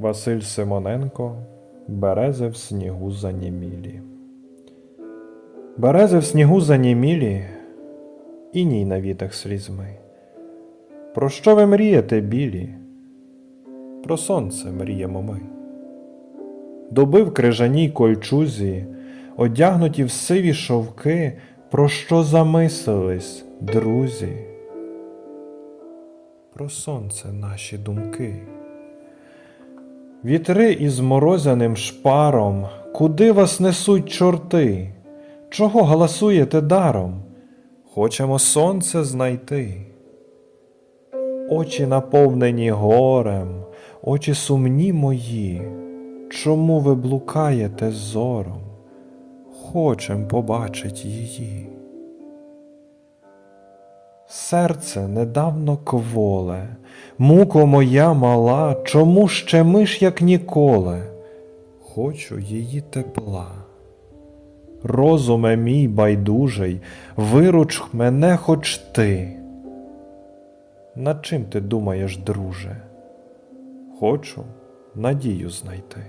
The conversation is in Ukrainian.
Василь Симоненко Берези в снігу занімілі. Берези в снігу занімілі, іній на вітах слізьми. Про що ви мрієте, білі? Про сонце мріємо ми. Доби в крижаній кольчузі, одягнуті в сиві шовки, про що замислились, друзі? Про сонце наші думки. Вітри із морозяним шпаром, куди вас несуть чорти? Чого галасуєте даром? Хочемо сонце знайти. Очі наповнені горем, очі сумні мої. Чому ви блукаєте зором? Хочем побачить її. Серце недавно кволе, муко моя мала, чому щемиш, як ніколи? Хочу її тепла. Розуме мій байдужий, вируч мене хоч ти. Над чим ти думаєш, друже? Хочу надію знайти.